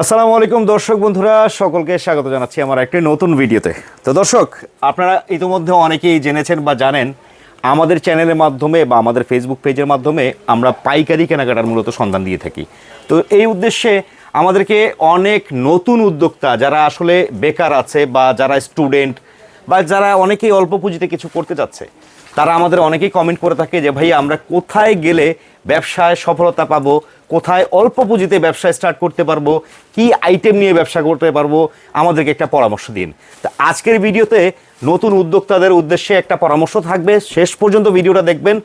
আসসালামু আলাইকুম দর্শক বন্ধুরা, সকলকে স্বাগত জানাচ্ছি আমার একটি নতুন ভিডিওতে। তো দর্শক, আপনারা ইতিমধ্যে অনেকেই জেনেছেন বা জানেন, আমাদের চ্যানেলের মাধ্যমে বা আমাদের ফেসবুক পেজের মাধ্যমে আমরা পাইকারি কেনাকাটার মূলত সন্ধান দিয়ে থাকি। তো এই উদ্দেশ্যে আমাদেরকে অনেক নতুন উদ্যোক্তা যারা আসলে বেকার আছে বা যারা স্টুডেন্ট বা যারা অনেকেই অল্প পুঁজিতে কিছু করতে যাচ্ছে তারা আমাদের অনেকেই কমেন্ট করে থাকে যে, ভাই, আমরা কোথায় গেলে ব্যবসায় সফলতা পাবো? কোথায় অল্প পুঁজিতে ব্যবসা স্টার্ট করতে পারব, কি আইটেম নিয়ে ব্যবসা করতে পারব, আমাদেরকে একটা পরামর্শ দিন। তা আজকের ভিডিওতে নতুন উদ্যোক্তাদের উদ্দেশ্যে একটা পরামর্শ থাকবে। শেষ পর্যন্ত ভিডিওটা দেখবেন।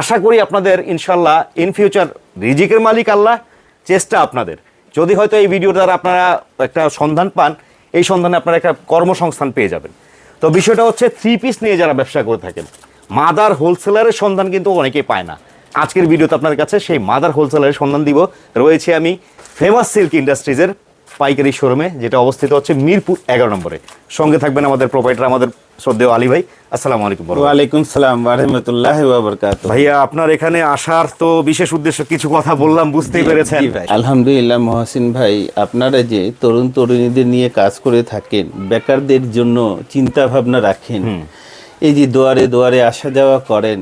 আশা করি আপনাদের ইনশাল্লাহ ইন ফিউচার রিজিকের মালিক আল্লাহ, চেষ্টা আপনাদের। যদি হয়তো এই ভিডিও দ্বারা আপনারা একটা সন্ধান পান, এই সন্ধানে আপনারা একটা কর্মসংস্থান পেয়ে যাবেন। তো বিষয়টা হচ্ছে থ্রি পিস নিয়ে যারা ব্যবসা করে থাকেন, মাদার হোলসেলারের সন্ধান কিন্তু অনেকেই পায় না। আজকের ভিডিওতে আপনাদের কাছে সেই মাদার হোলসেলারের সন্ধান দিব। রয়েছে আমি ফেমাস সিল্ক ইন্ডাস্ট্রিজের পাইকারি শোরুমে যেটা অবস্থিত হচ্ছে মিরপুর এগারো নম্বরে। সঙ্গে থাকবেন আমাদের প্রোপাইটার আমাদের শ্রদ্ধেয় আলী ভাই। আসসালামু আলাইকুম। ওয়ালাইকুম সালাম রহমতুল্লাহ বাবরকাত ভাইয়া আপনার এখানে আসার তো বিশেষ উদ্দেশ্য কিছু কথা বললাম বুঝতেই পেরেছেন। আলহামদুলিল্লাহ মহসিন ভাই আপনারা যে তরুণ তরুণীদের নিয়ে কাজ করে থাকেন বেকারদের জন্য চিন্তা ভাবনা রাখেন এই যে দুয়ারে দুয়ারে আসা যাওয়া করেন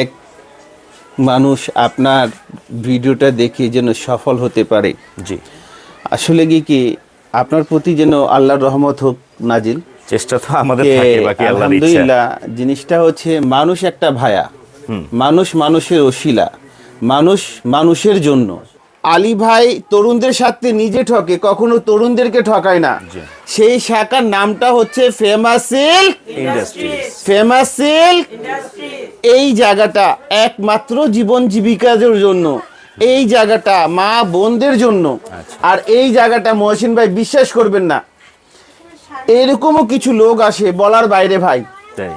এক মানুষ আপনার ভিডিওটা দেখে যেন সফল হতে পারে। জি। আসলে কি কি আপনার প্রতি যেন আল্লাহর রহমত হোক নাজিল? চেষ্টা তো আমাদের থাকে বাকি আল্লাহর ইচ্ছা। আলহামদুলিল্লাহ জিনিসটা হচ্ছে মানুষ একটা ভায়া। মানুষ মানুষের অশিলা। মানুষ মানুষের জন্য। আলী ভাই তরুণদের সাথে নিজে ঠকে কখনো তরুণদেরকে ঠকায় না। সেই শাখার নামটা হচ্ছে ফেমাস সিল্ক ফেমাস সিল্ক। এই জায়গাটা একমাত্র জীবন জীবিকার জন্য। এই জায়গাটা মা বোনদের জন্য। আর এই জায়গাটা মহসিন ভাই বিশ্বাস করবেন না। এরকমও কিছু লোক আসে বলার বাইরে ভাই। তাই?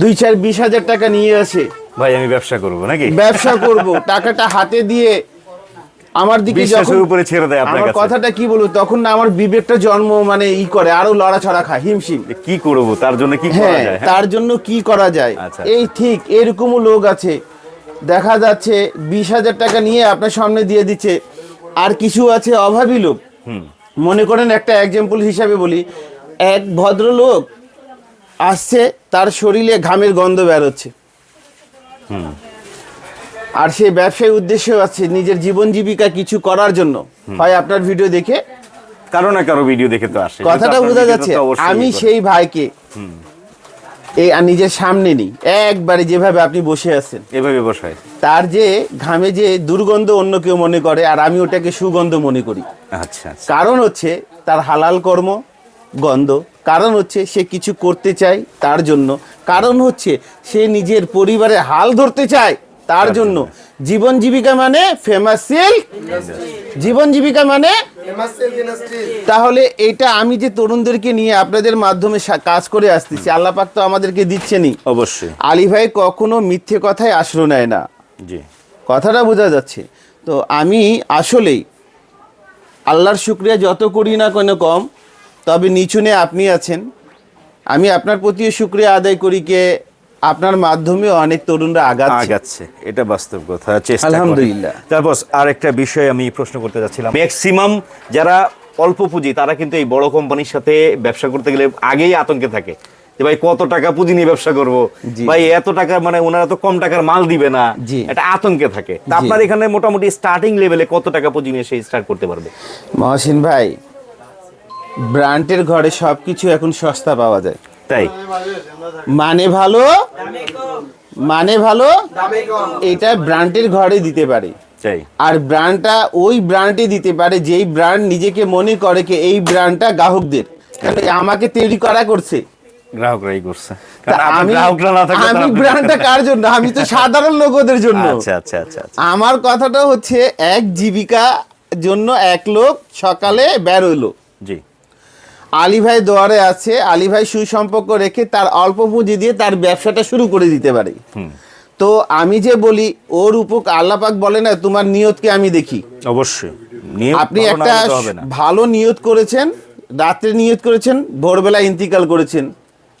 দুই চার বিশ হাজার টাকা নিয়ে আসে। ভাই আমি ব্যবসা করব নাকি? ব্যবসা করব। টাকাটা হাতে দিয়ে আমার দিকে যখন উপরে ছেড়ে দেয় আপনার আমার কথাটা কি বলব? তখন না আমার বিবেকটা জন্ম মানে ই করে আরও লড়াছড়া খায় হিমশিম। কি করব? তার জন্য কি করা হ্যাঁ যায় হ্যাঁ? তার জন্য কি করা যায়? এই ঠিক এরকমও লোক আছে। দেখা যাচ্ছে বিশ হাজার টাকা নিয়ে আপনার সামনে দিয়ে দিচ্ছে। আর কিছু আছে অভাবী লোক। মনে করেন একটা এক্সাম্পল হিসাবে বলি এক ভদ্রলোক আসছে তার শরীরে ঘামের গন্ধ বেরোচ্ছে। আর সে ব্যবসায়ী উদ্দেশ্য আছে নিজের জীবন জীবিকা কিছু করার জন্য। হয় আপনার ভিডিও দেখে কারও না কারও ভিডিও দেখে তো আসে। কথাটা বোঝা যাচ্ছে আমি সেই ভাইকে এই আর নিজের সামনে নেই। একবারে যেভাবে আপনি বসে আছেন। এভাবে বসায় তার যে ঘামে যে দুর্গন্ধ অন্য কেউ মনে করে আর আমি ওটাকে সুগন্ধ মনে করি। আচ্ছা আচ্ছা। কারণ হচ্ছে তার হালাল কর্ম গন্ধ। কারণ হচ্ছে সে কিছু করতে চায় তার জন্য। কারণ হচ্ছে সে নিজের পরিবারে হাল ধরতে চায়। তার জন্য। জীবন জীবিকা মানে ফেমাস সিল্ক জীবন জীবিকা মানে তাহলে এটা আমি যে তরুণদেরকে নিয়ে আপনাদের মাধ্যমে কাজ করে আসতেছি আল্লাহ পাক তো আমাদেরকে দিচ্ছেনই। অবশ্যই। আলী ভাই কখনো মিথ্যে কথায় আশ্রয় নেয় না। জি। কথাটা বোঝা যাচ্ছে। তো আমি আসলেই আল্লাহর শুক্রিয়া যত করি না কোনো কম তবে নিচুনে আপনি আছেন। আমি আপনার প্রতিও শুক্রিয়া আদায় করি কে আপনার মাধ্যমে অনেক তরুণরা আগাচ্ছে। আগাচ্ছে। এটা বাস্তব কথা চেষ্টা আলহামদুলিল্লাহ। তারপর আর একটা বিষয় আমি প্রশ্ন করতে যাচ্ছিলাম। ম্যাক্সিমাম যারা অল্প পুঁজি তারা কিন্তু এই বড় কোম্পানির সাথে ব্যবসা করতে গেলে আগেই আতঙ্কে থাকে। যে ভাই কত টাকা পুঁজি নিয়ে ব্যবসা করব। ভাই এত টাকা মানে ওনারা তো কম টাকার মাল দিবে না। এটা আতঙ্কে থাকে। আপনার এখানে মোটামুটি স্টার্টিং লেভেলে কত টাকা পুঁজি নিয়ে সেই স্টার্ট করতে পারবে? মহসিন ভাই ব্র্যান্ডের ঘরে সব কিছু এখন সস্তা পাওয়া যায়। তাই? মানে ভালো? মানে ভালো? এটা ব্র্যান্ডের ঘরে দিতে পারে। আর ব্র্যান্ডটা ওই ব্র্যান্ডে দিতে পারে যেই ব্র্যান্ড নিজেকে মনে করে কি এই ব্র্যান্ডটা গ্রাহকদের। আমাকে তৈরি করা করছে। গ্রাহকরাই আমি ব্র্যান্ডটা কার জন্য? আমি তো সাধারণ লোকদের জন্য। আচ্ছা আচ্ছা আচ্ছা আচ্ছা। আমার কথাটা হচ্ছে এক জীবিকা জন্য এক লোক সকালে বেরোলো জি। আলী ভাই দোয়ারে আছে আলী ভাই সুসম্পর্ক রেখে তার অল্প পুঁজি দিয়ে তার ব্যবসাটা শুরু করে দিতে পারে। তো আমি যে বলি ওর উপক আল্লাপাক বলে না তোমার নিয়তকে আমি দেখি। অবশ্যই। আপনি একটা ভালো নিয়ত করেছেন রাত্রে নিয়ত করেছেন ভোরবেলা ইন্তিকাল করেছেন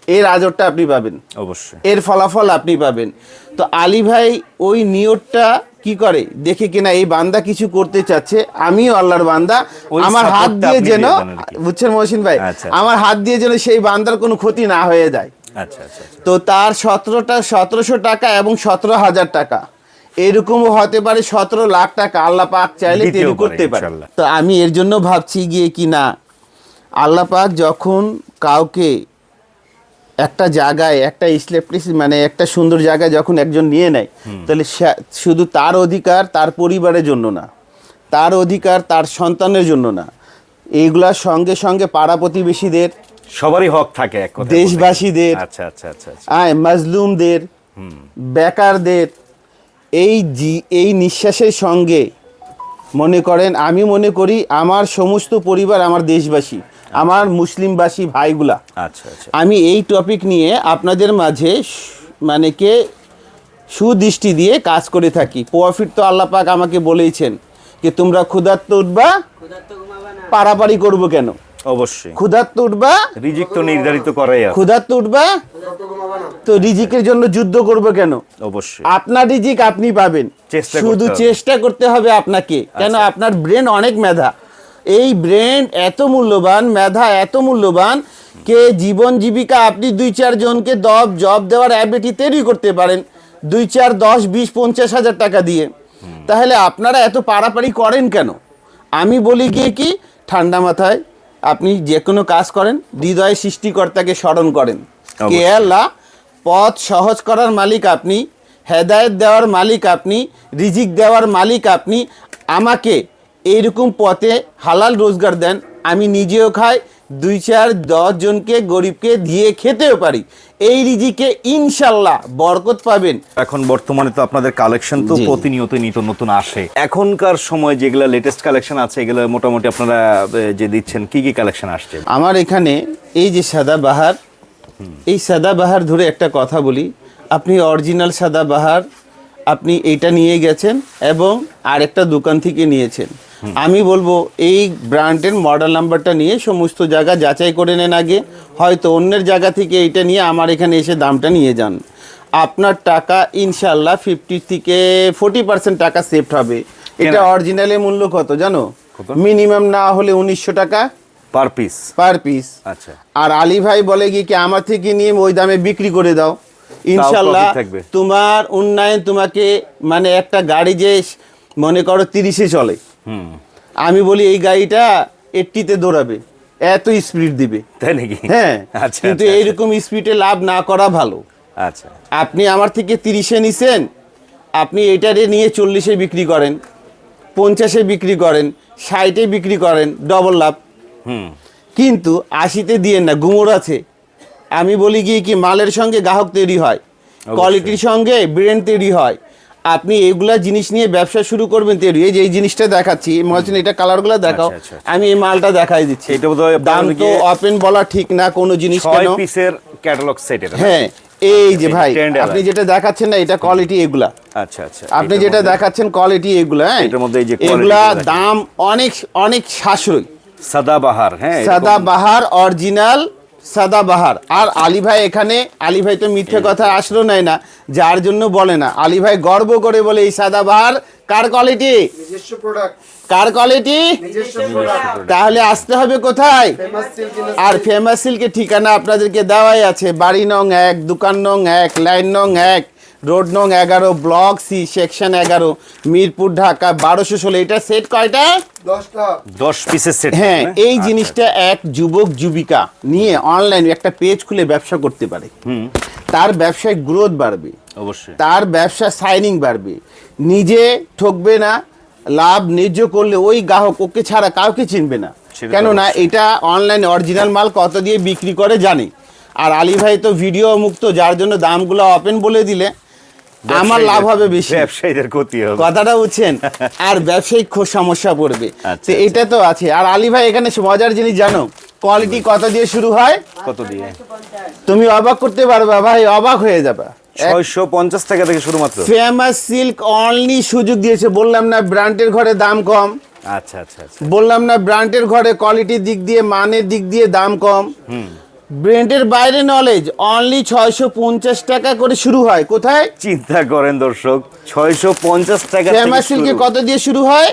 এর আজরটা আপনি পাবেন। অবশ্যই। এর ফলাফল আপনি পাবেন। তো আলী ভাই ওই নিয়তটা কি করে দেখে কিনা এই বান্দা কিছু করতে চাচ্ছে আমিও আল্লাহর বান্দা আমার হাত দিয়ে যেন। বুঝছেন মহসিন ভাই আচ্ছা। আমার হাত দিয়ে যেন সেই বান্দার কোনো ক্ষতি না হয়ে যায় আচ্ছা আচ্ছা। তো তার সতেরোটা সতেরোশো টাকা এবং সতেরো হাজার টাকা এরকমও হতে পারে সতেরো লাখ টাকা আল্লাহ পাক চাইলে তিনি করতে পারে। তো আমি এর জন্য ভাবছি গিয়ে কি না আল্লাহ পাক যখন কাউকে একটা জায়গায় একটা স্লেপটিস মানে একটা সুন্দর জায়গায় যখন একজন নিয়ে নেয় তাহলে শুধু তার অধিকার তার পরিবারের জন্য না তার অধিকার তার সন্তানের জন্য না। এইগুলার সঙ্গে সঙ্গে পাড়া প্রতিবেশীদের সবারই হক থাকে দেশবাসীদের আচ্ছা আচ্ছা আচ্ছা আচ্ছা। আয় মাজলুমদের বেকারদের এই জি এই নিঃশ্বাসের সঙ্গে মনে করেন আমি মনে করি আমার সমস্ত পরিবার আমার দেশবাসী। আমার মুসলিমবাসী ভাইগুলা। আচ্ছা আচ্ছা। আমি এই টপিক নিয়ে আপনাদের মাঝে মানে কে সুদৃষ্টি দিয়ে কাজ করে থাকি। প্রফিট তো আল্লাহ পাক আমাকে বলেইছেন যে তোমরা ক্ষুধার্ত উঠবা পারাপারি করব কেন? অবশ্যই। ক্ষুধার্ত উঠবা রিজিক তো নির্ধারিত করাই ক্ষুধার্ত উঠবা তো রিজিকের জন্য যুদ্ধ করব কেন? অবশ্যই। আপনার রিজিক আপনি পাবেন। চেষ্টা শুধু চেষ্টা করতে হবে আপনাকে। কেন? আপনার ব্রেন অনেক মেধা। এই ব্রেন এত মূল্যবান মেধা এত মূল্যবান কে জীবন জীবিকা আপনি দুই চার জনকে দব জব দেওয়ার অ্যাবিলিটি তৈরি করতে পারেন। দুই চার দশ বিশ পঞ্চাশ হাজার টাকা দিয়ে। তাহলে আপনারা এত পারাপারি করেন কেন? আমি বলি গিয়ে কি ঠান্ডা মাথায় আপনি যে কোনো কাজ করেন হৃদয় সৃষ্টিকর্তাকে স্মরণ করেন। কে আল্লাহ পথ সহজ করার মালিক আপনি হেদায়ত দেওয়ার মালিক আপনি রিজিক দেওয়ার মালিক আপনি আমাকে এইরকম পথে হালাল রোজগার দেন আমি নিজেও খাই দুই চার দশ জনকে গরিবকে দিয়ে খেতেও পারি। এই রিজিকে ইনশাল্লাহ বরকত পাবেন। এখন বর্তমানে তো আপনাদের কালেকশন তো প্রতিনিয়ত নিত্য নতুন আসে। এখনকার সময় যেগুলো লেটেস্ট কালেকশন আছে এগুলো মোটামুটি আপনারা যে দিচ্ছেন কি কি কালেকশন আসছে? আমার এখানে এই যে সাদা বাহার এই সাদা বাহার ধরে একটা কথা বলি। আপনি অরিজিনাল সাদা বাহার আপনি এইটা নিয়ে গেছেন এবং আরেকটা দোকান থেকে নিয়েছেন। আমি বলব এই ব্র্যান্ডের মডেল নাম্বারটা নিয়ে সমস্ত জায়গা যাচাই করে নেন আগে। হয়তো অন্যের জায়গা থেকে এইটা নিয়ে আমার এখানে এসে দামটা নিয়ে যান। আপনার টাকা ইনশাল্লাহ ফিফটি থেকে ফোর্টি পার্সেন্ট টাকা সেফ হবে। এটা অরিজিনালের মূল্য কত জানো? মিনিমাম না হলে উনিশশো টাকা পার পিস পার পিস আচ্ছা। আর আলী ভাই বলে কি কি আমার থেকে নিয়ে ওই দামে বিক্রি করে দাও। ইনশাল্লাহ। তোমার উন্নয়ন তোমাকে মানে একটা গাড়ি যে মনে করো তিরিশে চলে হুম। আমি বলি এই গাড়িটা এইট্টিতে দৌড়াবে এত স্পিড দিবে। তাই নাকি? হ্যাঁ আচ্ছা কিন্তু আচ্ছা, এইরকম স্পিডে লাভ না করা ভালো। আচ্ছা। আপনি আমার থেকে তিরিশে নিছেন আপনি এটারে নিয়ে চল্লিশে বিক্রি করেন পঞ্চাশে বিক্রি করেন ষাটে বিক্রি করেন ডবল লাভ। হুম। কিন্তু আশিতে দিয়ে না গুমর আছে। আমি বলি গিয়ে কি মালের সঙ্গে গ্রাহক তৈরি হয় কোয়ালিটির সঙ্গে ব্রেন তৈরি হয়। আপনি এইগুলা জিনিস নিয়ে ব্যবসা শুরু করবেন তৈরি। এই যে এই জিনিসটা দেখাচ্ছি মহাজন এটা কালারগুলো দেখাও। আচ্ছা, আচ্ছা, আচ্ছা। আমি এই মালটা দেখাই দিচ্ছি। এটা বোধহয় দাম তো কি- ওপেন বলা ঠিক না কোনো জিনিস কেন? পিসের ক্যাটালগ সেট এটা হ্যাঁ এই যে ভাই আপনি যেটা দেখাচ্ছেন না এটা কোয়ালিটি এগুলা। আচ্ছা আচ্ছা আপনি যেটা দেখাচ্ছেন কোয়ালিটি এগুলা হ্যাঁ? এটার মধ্যে এই যে এগুলা দাম অনেক অনেক সাশ্রয়ী। সাদাবাহার হ্যাঁ এরকম- সাদা বাহার অরিজিনাল সাদা বাহার আর আলী ভাই এখানে আলী ভাই তো মিথ্যে কথা আসলো নাই না যার জন্য বলে না। আলী ভাই গর্ব করে বলে এই সাদা বাহার কার কোয়ালিটি কার কোয়ালিটি তাহলে আসতে হবে কোথায়? আর ফেমাস সিল্কের ঠিকানা আপনাদেরকে দেওয়াই আছে। বাড়ি নং এক দোকান নং এক লাইন নং এক। রোড নং এগারো ব্লক সি সেকশন এগারো মিরপুর ঢাকা বারোশো ষোলো। এটা সেট কয়টা? দশ পিসের সেট হ্যাঁ এই জিনিসটা এক যুবক যুবিকা নিয়ে অনলাইন একটা পেজ খুলে ব্যবসা করতে পারে। তার ব্যবসায় গ্রোথ বাড়বে। অবশ্যই। তার ব্যবসা সাইনিং বাড়বে। নিজে ঠকবে না লাভ ন্যায্য করলে ওই গ্রাহক ওকে ছাড়া কাউকে চিনবে না। কেননা এটা অনলাইনে অরিজিনাল মাল কত দিয়ে বিক্রি করে জানে। আর আলী ভাই তো ভিডিও মুক্ত যার জন্য দামগুলো ওপেন বলে দিলে আমার লাভ হবে বেশি। ব্যবসায়ীদের ক্ষতি হবে। কথাটা বুঝছেন? আর ব্যবসায়িক খুব সমস্যা পড়বে। আচ্ছা, তো এটা তো আছে। আর আলী ভাই এখানে মজার জিনিস জানো? কোয়ালিটি কত দিয়ে শুরু হয়? কত দিয়ে? তুমি অবাক করতে পারবা ভাই অবাক হয়ে যাবে। ছয়শো পঞ্চাশ টাকা থেকে শুরুমাত্র ফেমাস সিল্ক অনলি সুযোগ দিয়েছে। বললাম না ব্র্যান্ডের ঘরে দাম কম। আচ্ছা আচ্ছা আচ্ছা। বললাম না ব্র্যান্ডের ঘরে কোয়ালিটির দিক দিয়ে মানের দিক দিয়ে দাম কম। ব্র্যান্ডের বাইরে নলেজ অনলি ছয়শো পঞ্চাশ টাকা করে শুরু হয়। কোথায়? চিন্তা করেন দর্শক ছয়শো পঞ্চাশ টাকা ফেমাস সিল্কে কত দিয়ে শুরু হয়?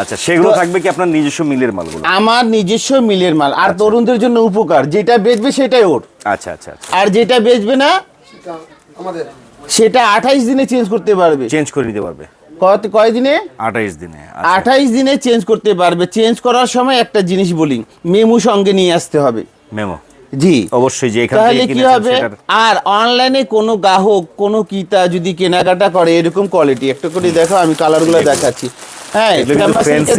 আচ্ছা সেগুলো থাকবে কি আপনার নিজস্ব মিলের মালগুলো? আমার নিজস্ব মিলের মাল। আর তরুণদের জন্য উপকার যেটা বেচবে সেটাই ওর। আচ্ছা আচ্ছা আচ্ছা। আর যেটা বেচবে না আমাদের। সেটা আঠাইশ দিনে চেঞ্জ করতে পারবে। চেঞ্জ করে দিতে পারবে। কত কয় দিনে? আঠাইশ দিনে আচ্ছা। আঠাইশ দিনে চেঞ্জ করতে পারবে। চেঞ্জ করার সময় একটা জিনিস বলি মেমু সঙ্গে নিয়ে আসতে হবে। মেমো জি। অবশ্যই যে এখান থেকে কি হবে? আর অনলাইনে কোনো গ্রাহক কোনো কিতা যদি কেনাকাটা করে এরকম কোয়ালিটি একটা করে দেখো আমি কালারগুলো দেখাচ্ছি। হ্যাঁ।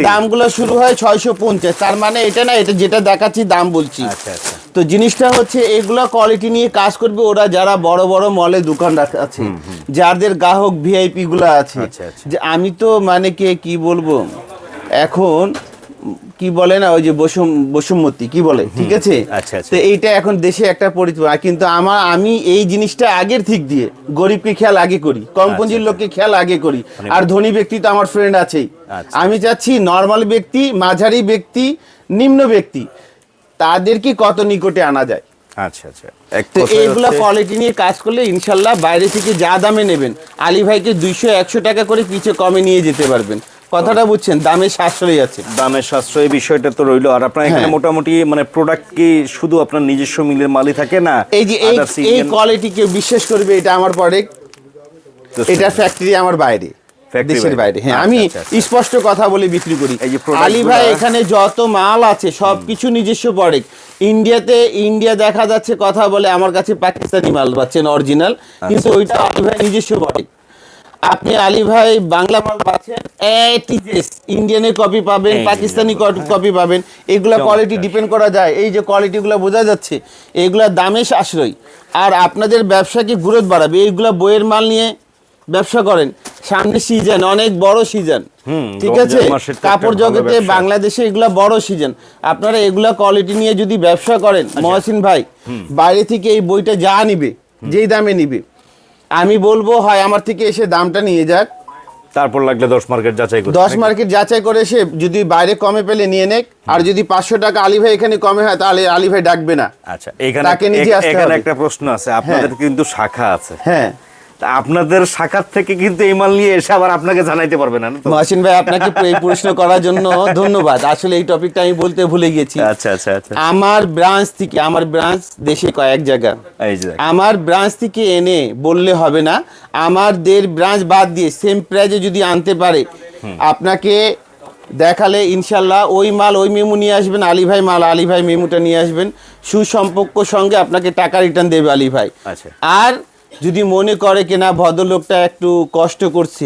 দামগুলো শুরু হয় ছয়শো পঞ্চাশ। তার মানে এটা না এটা যেটা দেখাচ্ছি দাম বলছি। আচ্ছা আচ্ছা। তো জিনিসটা হচ্ছে এগুলো কোয়ালিটি নিয়ে কাজ করবে ওরা যারা বড় বড় মলে দোকান আছে যাদের গ্রাহক ভিআইপি গুলো আছে। আচ্ছা। যে আমি তো মানে কে কি বলব? এখন কি বলে না ওই যে বসুম বসুমতি কি বলে? ঠিক আছে? আচ্ছা, আচ্ছা। তো এইটা এখন দেশে একটা পরিচিত কিন্তু আমার আমি এই জিনিসটা আগের ঠিক দিয়ে গরিবকে খেয়াল আগে করি কম পুঁজির লোককে খেয়াল আগে করি। আর ধনী ব্যক্তি তো আমার ফ্রেন্ড আছেই। আচ্ছা। আমি চাচ্ছি নর্মাল ব্যক্তি মাঝারি ব্যক্তি নিম্ন ব্যক্তি তাদেরকে কত নিকটে আনা যায়? আচ্ছা আচ্ছা। এক তো কথায় এইগুলা কোয়ালিটি নিয়ে কাজ করলে ইনশাল্লাহ বাইরে থেকে যা দামে নেবেন আলী ভাইকে দুইশো একশো টাকা করে পিছে কমে নিয়ে যেতে পারবেন। কথাটা বুঝছেন দামে সাশ্রয়ী আছে। দামের সাশ্রয় বিষয়টা তো রইল। আর আপনার এখানে হ্যাঁ। মোটামুটি মানে প্রোডাক্ট কি শুধু আপনার নিজস্ব মিলের মালই থাকে না এই যে এই কোয়ালিটি কেউ বিশ্বাস করবে এটা আমার প্রোডাক্ট এটা ফ্যাক্টরি আমার বাইরে দেশের বাইরে। হ্যাঁ আচ্ছা, আমি আচ্ছা, আচ্ছা। স্পষ্ট কথা বলে বিক্রি করি। আলী ভাই এখানে যত মাল আছে সব কিছু নিজস্ব প্রোডাক্ট ইন্ডিয়াতে ইন্ডিয়া দেখা যাচ্ছে কথা বলে আমার কাছে পাকিস্তানি মাল পাচ্ছেন অরিজিনাল কিন্তু। ওইটা আলী ভাই নিজস্ব প্রোডাক্ট আপনি আলী ভাই বাংলা মাল পাচ্ছেন? ইন্ডিয়ানে কপি পাবেন পাকিস্তানি কপি পাবেন। এগুলা কোয়ালিটি ডিপেন্ড করা যায়। এই যে কোয়ালিটিগুলো বোঝা যাচ্ছে এগুলা দামে সাশ্রয়ী আর আপনাদের ব্যবসাকে গ্রোথ বাড়াবে? এইগুলা বইয়ের মাল নিয়ে ব্যবসা করেন। সামনে সিজন অনেক বড় সিজন ঠিক আছে? কাপড় জগতে বাংলাদেশে এগুলা বড় সিজন আপনারা এগুলা কোয়ালিটি নিয়ে যদি ব্যবসা করেন আচ্ছা। মহসিন ভাই বাইরে থেকে এই বইটা যা নিবে যেই দামে নিবে আমি বলব হয় আমার থেকে এসে দামটা নিয়ে যাক। তারপর লাগলে দশ মার্কেট যাচাই করে দশ মার্কেট যাচাই করে সে যদি বাইরে কমে পেলে নিয়ে নেক আর যদি পাঁচশো টাকা আলী ভাই এখানে কমে হয় তাহলে আলী ভাই ডাকবে না। আচ্ছা এখানে একটা প্রশ্ন আছে আপনাদের কিন্তু শাখা আছে। হ্যাঁ। আপনাদের শাখার থেকে কিন্তু এই মাল নিয়ে এসে আবার আপনাকে জানাইতে পারবে না? মহসিন ভাই আপনাকে এই প্রশ্ন করার জন্য ধন্যবাদ। আসলে এই টপিকটা আমি বলতে ভুলে গেছি। আচ্ছা আচ্ছা আচ্ছা। আমার ব্রাঞ্চ থেকে আমার ব্রাঞ্চ দেশে কয়েক জায়গা। আমার ব্রাঞ্চ থেকে এনে বললে হবে না আমাদের ব্রাঞ্চ বাদ দিয়ে সেম প্রাইজে যদি আনতে পারে আপনাকে দেখালে ইনশাল্লাহ ওই মাল ওই মেমু নিয়ে আসবেন আলী ভাই মাল আলী ভাই মেমুটা নিয়ে আসবেন। সুসম্পর্ক সঙ্গে আপনাকে টাকা রিটার্ন দেবে আলী ভাই। আচ্ছা। আর যদি মনে করে কিনা ভদ্রলোকটা একটু কষ্ট করছে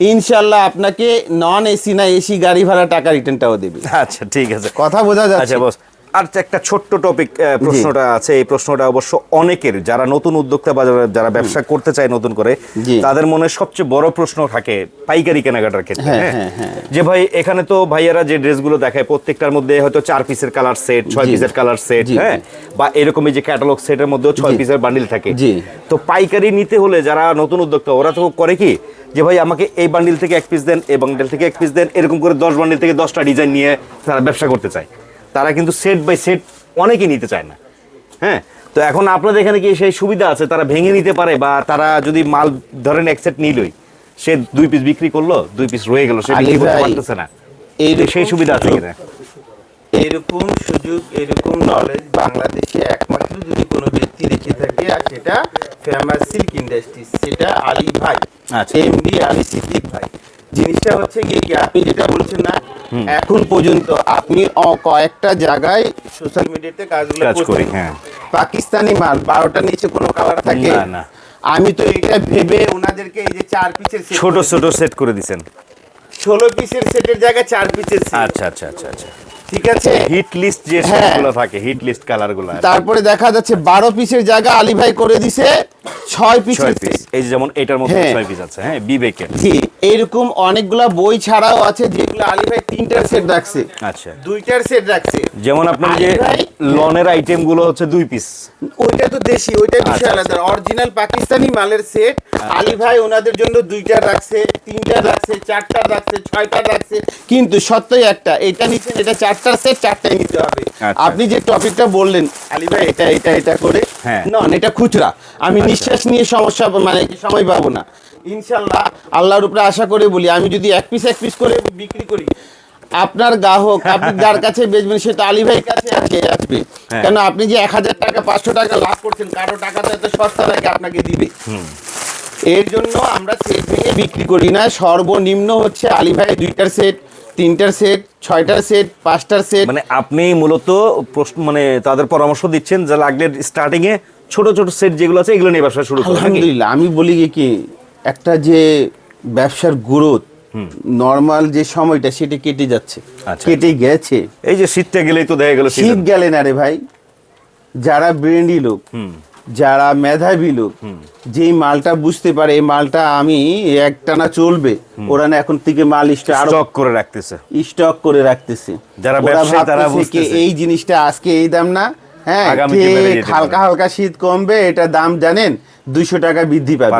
ইনশাল্লাহ আপনাকে নন এসি না এসি গাড়ি ভাড়া টাকা রিটার্নটাও দেবে। আচ্ছা ঠিক আছে। কথা বোঝা যাচ্ছে। আচ্ছা বস। আর একটা ছোট্ট টপিক প্রশ্নটা আছে এই প্রশ্নটা অবশ্য অনেকের যারা নতুন উদ্যোক্তা বা যারা- ব্যবসা করতে চায় নতুন করে তাদের মনে সবচেয়ে বড় প্রশ্ন থাকে পাইকারি কেনাকাটার ক্ষেত্রে হ্যাঁ, হ্যাঁ? হ্যাঁ। যে ভাই এখানে তো ভাইয়ারা যে ড্রেসগুলো দেখায় প্রত্যেকটার মধ্যে হয়তো চার পিসের কালার সেট ছয় পিসের কালার সেট হ্যাঁ? বা এরকমই যে ক্যাটালগ সেটের মধ্যেও ছয় পিসের বান্ডিল থাকে। জি। তো পাইকারি নিতে হলে যারা নতুন উদ্যোক্তা ওরা তো করে কি? যে ভাই আমাকে এই বান্ডিল থেকে এক পিস দেন এই বান্ডিল থেকে এক পিস দেন এরকম করে দশ বান্ডিল থেকে দশটা ডিজাইন নিয়ে তারা ব্যবসা করতে চায়। তারা কিন্তু সেট বাই সেট অনেকেই নিতে চায় না। হ্যাঁ? তো এখন আপনাদের এখানে কি সেই সুবিধা আছে? তারা ভেঙে নিতে পারে বা তারা যদি মাল ধরেন এক সেট নিলই সে দুই পিস বিক্রি করল দুই পিস রয়ে গেল সে বিক্রি করতে পারতেছে না। সেই সুবিধা আছে কিনা? এরকম সুযোগ এরকম নলেজ বাংলাদেশে একমাত্র যদি কোনো ব্যক্তি রেখে থাকে আর সেটা ফেমাস সিল্ক ইন্ডাস্ট্রি সেটা আলী ভাই আচ্ছা। এমডি আলী সিদ্দিক ভাই। জিনিসটা হচ্ছে গিয়ে কি আপনি যেটা বলছেন না এখন পর্যন্ত আপনি কয়েকটা জায়গায় সোশ্যাল মিডিয়াতে কাজগুলো কাজ করি, হ্যাঁ। পাকিস্তানি মাল বারোটা নিচে কোনো কালার থাকে? না, না। আমি তো এটা ভেবে ওনাদেরকে এই যে চার পিসের ছোট ছোট সেট করে দিছেন। ষোলো পিসের সেটের জায়গায় চার পিসের আচ্ছা আচ্ছা আচ্ছা আচ্ছা। ঠিক আছে? হিট লিস্ট যে হ্যাঁ। থাকে হিট লিস্ট কালারগুলো তারপরে দেখা যাচ্ছে বারো পিসের জায়গা আলী ভাই করে দিছে ছয় পিসের পিস এই যে যেমন এটার মধ্যে হ্যাঁ। ছয় পিস আছে হ্যাঁ বিবেকের জি এইরকম অনেকগুলা বই ছাড়াও আছে যেগুলো আলী ভাই তিনটার সেট রাখছে। আচ্ছা। দুইটার সেট রাখছে। যেমন আপনার যে লনের আইটেমগুলো হচ্ছে দুই পিস ওইটা তো দেশি ওইটা বিষয় আচ্ছা, আলাদা অরিজিনাল পাকিস্তানি মালের সেট আলী ভাই ওনাদের জন্য দুইটা রাখছে তিনটা রাখছে চারটা রাখছে ছয়টা রাখছে। কিন্তু সত্যই একটা এটা নিচ্ছেন এটা চার চারটার সেট চারটাই নিতে হবে। আচ্ছা। আপনি যে টপিকটা বললেন আলী ভাই এটা এটা এটা করে হ্যাঁ। নন এটা খুচরা। আমি নিঃশ্বাস নিয়ে সমস্যা মানে সময় পাবো না। ইনশাল্লাহ আল্লাহর উপরে আশা করে বলি আমি যদি এক পিস এক পিস করে বিক্রি করি আপনার গ্রাহক আপনি যার কাছে বেচবেন সে তো আলী ভাইয়ের কাছে আসে আসবে। হ্যাঁ। কেন আপনি যে এক হাজার টাকা পাঁচশো টাকা লাভ করছেন কারও টাকা তো এত সস্তা লাগে আপনাকে দিবে? এর জন্য আমরা সেট ভেঙে বিক্রি করি না। সর্বনিম্ন হচ্ছে আলী ভাই দুইটার সেট তিনটার সেট ছয়টার সেট পাঁচটার সেট মানে আপনি মূলত প্রশ্ন মানে তাদের পরামর্শ দিচ্ছেন যে লাগলে স্টার্টিং এ ছোট ছোট সেট যেগুলো আছে এগুলো নিয়ে ব্যবসা শুরু করুন আলহামদুলিল্লাহ আমি বলি কি কি একটা যে ব্যবসার গ্রোথ নর্মাল যে সময়টা সেটা কেটে যাচ্ছে আচ্ছা। কেটে গেছে। এই যে শীতটা গেলেই তো দেখা গেল শীত গেলে না রে ভাই যারা ব্রেন্ডি লোক যারা মেধাবী লোক যেই মালটা বুঝতে পারে এই মালটা আমি একটানা চলবে ওরা না এখন থেকে মাল স্টক করে রাখতেছে। স্টক করে রাখতেছে। যারা ব্যবসায়ী তারা বুঝতেছে। এই জিনিসটা আজকে এই দাম না? হ্যাঁ হালকা হালকা শীত কমবে এটা দাম জানেন দুইশো টাকা বৃদ্ধি পাবে।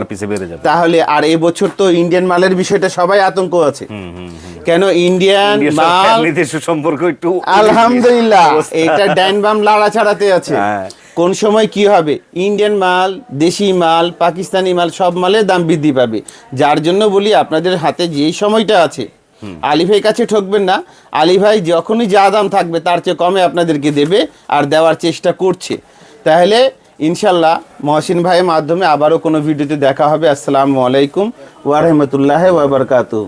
তাহলে আর এবছর তো ইন্ডিয়ান মালের বিষয়টা সবাই আতঙ্ক আছে। কেন ইন্ডিয়ান মাল সম্পর্ক একটু আলহামদুলিল্লাহ এটা ডাইন বাম লাড়া ছাড়াতে আছে। হ্যাঁ। কোন সময় কি হবে? ইন্ডিয়ান মাল দেশি মাল পাকিস্তানি মাল সব মালের দাম বৃদ্ধি পাবে। যার জন্য বলি আপনাদের হাতে যেই সময়টা আছে আলী ভাই কাছে ঠকবেন না। আলী ভাই যখনই যা দাম থাকবে তার চেয়ে কমে আপনাদেরকে দেবে আর দেওয়ার চেষ্টা করছে। তাহলে ইনশাল্লাহ মহসিন ভাইয়ের মাধ্যমে আবারও কোনো ভিডিওতে দেখা হবে। আসসালামু আলাইকুম ওয়া রাহমাতুল্লাহি ওয়া বারাকাতুহু।